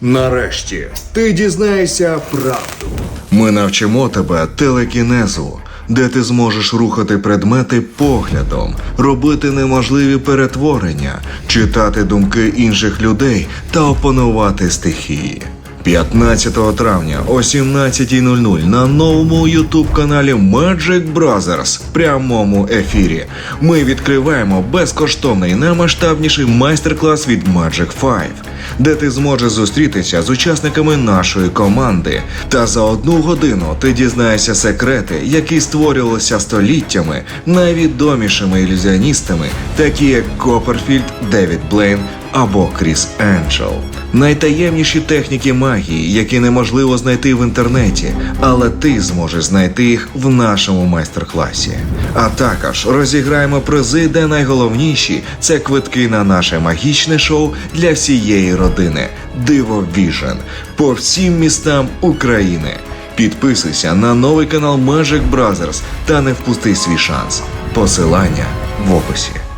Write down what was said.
Нарешті ти дізнаєшся правду. Ми навчимо тебе телекінезу, де ти зможеш рухати предмети поглядом, робити неможливі перетворення, читати думки інших людей та опанувати стихії. 15 травня о 17.00 на новому ютуб каналі Magic Brothers в прямому ефірі. Ми відкриваємо безкоштовний наймасштабніший майстер-клас від Magic 5, де ти зможеш зустрітися з учасниками нашої команди. Та за одну годину ти дізнаєшся секрети, які створювалися століттями найвідомішими ілюзіоністами, такі як Копперфільд, Девід Блейн або Кріс Енджел. Найтаємніші техніки магії, які неможливо знайти в інтернеті, але ти зможеш знайти їх в нашому майстер-класі. А також розіграємо призи, де найголовніші це квитки на наше магічне шоу для всієї родини Диво Віжен по всім містам України. Підписуйся на новий канал Magic Brothers та не впусти свій шанс. Посилання в описі.